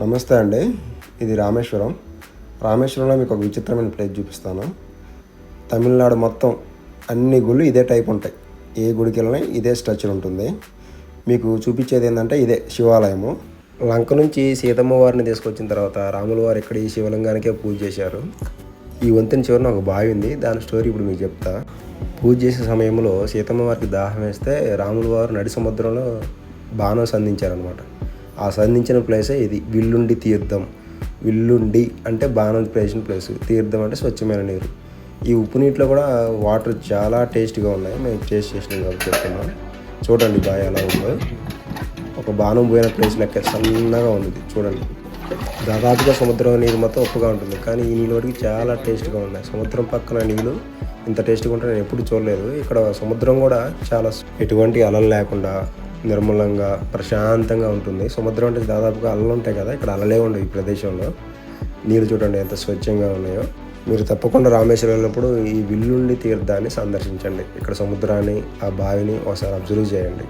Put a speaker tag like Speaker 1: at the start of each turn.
Speaker 1: నమస్తే అండి. ఇది రామేశ్వరం. రామేశ్వరంలో మీకు ఒక విచిత్రమైన ప్లేస్ చూపిస్తాను. తమిళనాడు మొత్తం అన్ని గుళ్ళు ఇదే టైప్ ఉంటాయి. ఏ గుడికి వెళ్ళినా ఇదే స్ట్రక్చర్ ఉంటుంది. మీకు చూపించేది ఏంటంటే ఇదే శివాలయము. లంక నుంచి సీతమ్మ వారిని తీసుకొచ్చిన తర్వాత రాముల వారు ఇక్కడ ఈ శివలింగానికే పూజ చేశారు. ఈ వంతెన చివరన ఒక బావి ఉంది. దాని స్టోరీ ఇప్పుడు మీకు చెప్తా. పూజ చేసే సమయంలో సీతమ్మ వారికి దాహం వేస్తే రాముల వారు నడి సముద్రంలో బాణం సంధించారనమాట ఆ సంధించిన ప్లేసే ఇది. విల్లుండి తీర్థం. విల్లుండి అంటే బాణం వేసిన ప్లేస్. తీర్థం అంటే స్వచ్ఛమైన నీరు. ఈ ఉప్పు నీటిలో కూడా వాటర్ చాలా టేస్ట్గా ఉన్నాయి. మేము టేస్ట్ చేసినాం కాబట్టి చెప్తున్నాం. చూడండి బాగా ఎలా ఉందో. ఒక బాణం పోయిన ప్లేస్ లెక్క సన్నగా ఉంది. చూడండి. దాదాపుగా సముద్రం నీరు మొత్తం ఉప్పుగా ఉంటుంది. కానీ ఈ నీళ్ళకి చాలా టేస్ట్గా ఉన్నాయి. సముద్రం పక్కన నీళ్ళు ఇంత టేస్ట్గా ఉంటే నేను ఎప్పుడు చూడలేదు. ఇక్కడ సముద్రం కూడా చాలా ఎటువంటి అలలు లేకుండా నిర్మలంగా ప్రశాంతంగా ఉంటుంది. సముద్రం అంటే దాదాపుగా అలలు ఉంటాయి కదా ఇక్కడ అలలే ఉండవు ఈ ప్రదేశంలో. నీళ్ళు చూడండి ఎంత స్వచ్ఛంగా ఉన్నాయో. మీరు తప్పకుండా రామేశ్వరం వెళ్ళినప్పుడు ఈ విల్లుండి తీర్థాన్ని సందర్శించండి. ఇక్కడ సముద్రాన్ని ఆ బావిని ఒకసారి అబ్జర్వ్ చేయండి.